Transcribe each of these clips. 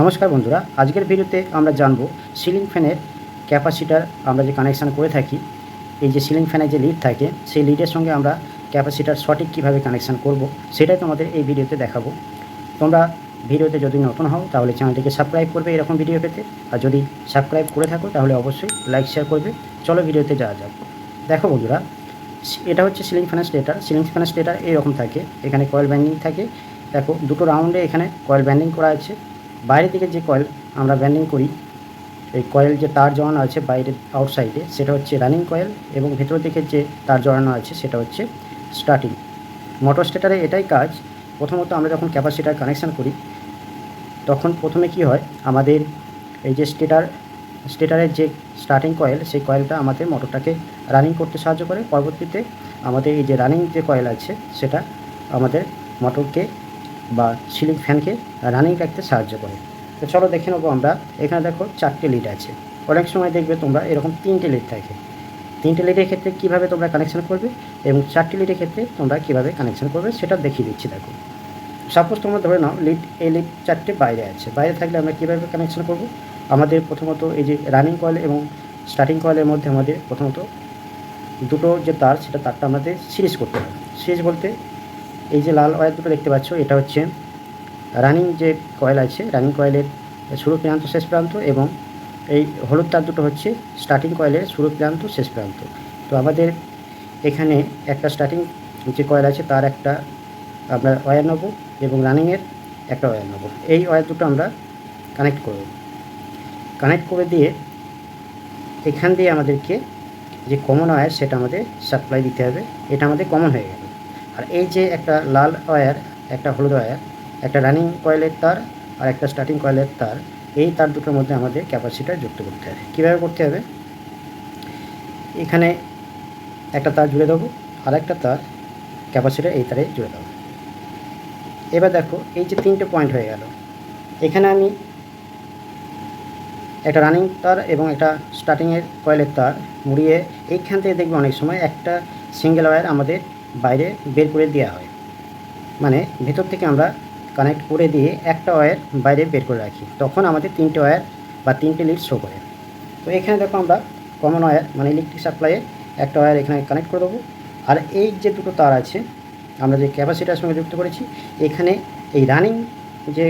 নমস্কার বন্ধুরা, আজকের ভিডিওতে আমরা জানব সিলিং ফ্যানের ক্যাপাসিটার আমরা যে কানেকশান করে থাকি, এই যে সিলিং ফ্যানের যে লিড থাকে, সেই লিডের সঙ্গে আমরা ক্যাপাসিটার সঠিক কীভাবে কানেকশান করব, সেটাই তোমাদের এই ভিডিওতে দেখাবো। তোমরা ভিডিওতে যদি নতুন হও, তাহলে চ্যানেলটিকে সাবস্ক্রাইব করবে এরকম ভিডিও পেতে। আর যদি সাবস্ক্রাইব করে থাকো, তাহলে অবশ্যই লাইক শেয়ার করবে। চলো ভিডিওতে যাওয়া যাক। দেখো বন্ধুরা, এটা হচ্ছে সিলিং ফ্যানের স্টেটার সিলিং ফ্যানের স্টেটার এইরকম থাকে। এখানে কয়েল ব্যান্ডিং থাকে। দেখো, দুটো রাউন্ডে এখানে কয়েল ব্যান্ডিং করা আছে। বাইরে থেকে যে কয়েল আমরা ব্যান্ডিং করি, এই কয়েল যে তার জড়ানো আছে বাইরে আউটসাইডে সেটা হচ্ছে রানিং কয়েল এবং ভেতর দিকে যে তার জড়ানো আছে, সেটা হচ্ছে স্টার্টিং মোটর স্টেটারে এটাই কাজ। প্রথমত আমরা যখন ক্যাপাসিটার কানেকশান করি, তখন প্রথমে কি হয়, আমাদের এই যে স্টেটার স্টেটারের যে স্টার্টিং কয়েল সেই কয়েলটা আমাদের মোটরটাকে রানিং করতে সাহায্য করে। পরবর্তীতে আমাদের এই যে রানিং যে কয়েল আছে, সেটা আমাদের মোটরকে বা সিলিং ফ্যানকে রানিং রাখতে সাহায্য করে। তো চলো দেখে নেব আমরা, এখানে দেখো চারটে লিড আছে। অনেক সময় দেখবে তোমরা এরকম তিনটে লিড থাকে। তিনটে লিডের ক্ষেত্রে কীভাবে তোমরা কানেকশান করবে এবং চারটে লিডের ক্ষেত্রে তোমরা কীভাবে কানেকশান করবে সেটা দেখিয়ে দিচ্ছি, দেখো। সাপোজ তোমরা ধরে নাও লিড এই লিড চারটে বাইরে আছে। বাইরে থাকলে আমরা কীভাবে কানেকশান করব? আমাদের প্রথমত এই যে রানিং কয়েল এবং স্টার্টিং কয়েলের মধ্যে আমাদের প্রথমত দুটো যে তার, সেটা তারটা আমাদের সিরিজ করতে হবে। সিরিজ বলতে এই যে লাল ওয়্যার দুটো দেখতে পাচ্ছ, এটা হচ্ছে রানিং যে কয়েল আছে, রানিং কয়েলের শুরু প্রান্ত শেষ প্রান্ত এবং এই হলুদ তার দুটো হচ্ছে স্টার্টিং কয়েলের শুরু প্রান্ত শেষ প্রান্ত। তো আমাদের এখানে একটা স্টার্টিং যে কয়েল আছে, তার একটা আমরা ওয়্যার নেব এবং রানিংয়ের একটা ওয়্যার নেব। এই ওয়্যার দুটো আমরা কানেক্ট করব। কানেক্ট করে দিয়ে এখান দিয়ে আমাদেরকে যে কমন ওয়্যার সেটা আমাদের সাপ্লাই দিতে হবে। এটা আমাদের কমন হয়ে গেল। আর এই যে একটা লাল ওয়্যার একটা হলুদ ওয়্যার একটা রানিং কয়েলের তার আর একটা স্টার্টিং কয়েলের তার, এই তার দুটোর মধ্যে আমাদের ক্যাপাসিটার যুক্ত করতে হবে। কীভাবে করতে হবে? এখানে একটা তার জুড়ে দেবো আর একটা তার ক্যাপাসিটার এই তারে জুড়ে দেবো। এবার দেখো, এই যে তিনটে পয়েন্ট হয়ে গেল। এখানে আমি একটা রানিং তার এবং একটা স্টার্টিংয়ের কয়েলের তার মুড়িয়ে এইখান থেকে দেখবে অনেক সময় একটা সিঙ্গেল ওয়্যার আমাদের বাইরে বের করে দেওয়া হয়। মানে ভেতর থেকে আমরা কানেক্ট করে দিয়ে একটা ওয়্যার বাইরে বের করে রাখি। তখন আমাদের তিনটে ওয়্যার বা তিনটে লিড শো করে। তো এখানে দেখো আমরা কমন ওয়্যার মানে ইলেকট্রিক সাপ্লাইয়ে একটা ওয়্যার এখানে কানেক্ট করে দেবো। আর এই যে দুটো তার আছে, আমরা যে ক্যাপাসিটার সঙ্গে যুক্ত করেছি, এখানে এই রানিং যে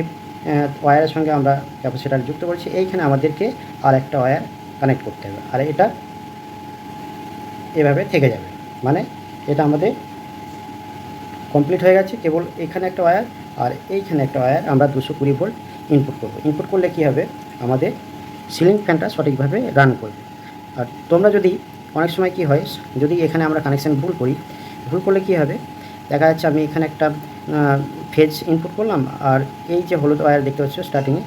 ওয়্যারের সঙ্গে আমরা ক্যাপাসিটার যুক্ত করেছি, এইখানে আমাদেরকে আর একটা ওয়্যার কানেক্ট করতে হবে। আর এটা এভাবে থেকে যাবে। মানে এটা আমাদের কমপ্লিট হয়ে গেছে, কেবল এখানে একটা ওয়্যার আর এইখানে একটা ওয়্যার আমরা দুশো কুড়ি ভোল্ট ইনপুট করব। ইনপুট করলে কী হবে? আমাদের সিলিং ফ্যানটা সঠিকভাবে রান করবে। আর তোমরা যদি, অনেক সময় কি হয়, যদি এখানে আমরা কানেকশান ভুল করি, ভুল করলে কী হবে? দেখা যাচ্ছে আমি এখানে একটা ফেজ ইনপুট করলাম, আর এই যে হলুদ ওয়্যার দেখতে পাচ্ছ স্টার্টিংয়ে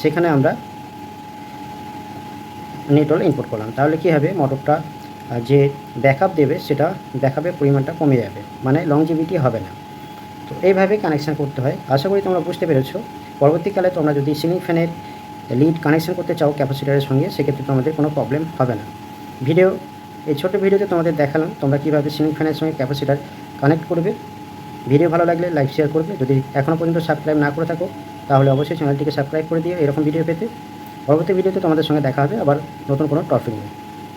সেখানে আমরা নেটওয়াল ইনপুট করলাম। তাহলে কী হবে? মোটরটা যে ব্যাকআপ দেবে সেটা ব্যাকআপের পরিমাণটা কমে যাবে মানে লংজিভিটি হবে না। তো এইভাবে কানেকশান করতে হয়। আশা করি তোমরা বুঝতে পেরেছ। পরবর্তীকালে তোমরা যদি সিলিং ফ্যানের লিড কানেকশান করতে চাও ক্যাপাসিটারের সঙ্গে, সেক্ষেত্রে তোমাদের কোনো প্রবলেম হবে না। ভিডিও এই ছোটো ভিডিওতে তোমাদের দেখালাম তোমরা কীভাবে সিলিং ফ্যানের সঙ্গে ক্যাপাসিটার কানেক্ট করবে। ভিডিও ভালো লাগলে লাইক শেয়ার করবে। যদি এখনও পর্যন্ত সাবস্ক্রাইব না করে থাকো, তাহলে অবশ্যই চ্যানেলটিকে সাবস্ক্রাইব করে দিও এরকম ভিডিও পেতে। পরবর্তী ভিডিওতে তোমাদের সঙ্গে দেখা হবে আবার নতুন কোনো টপিক নিয়ে।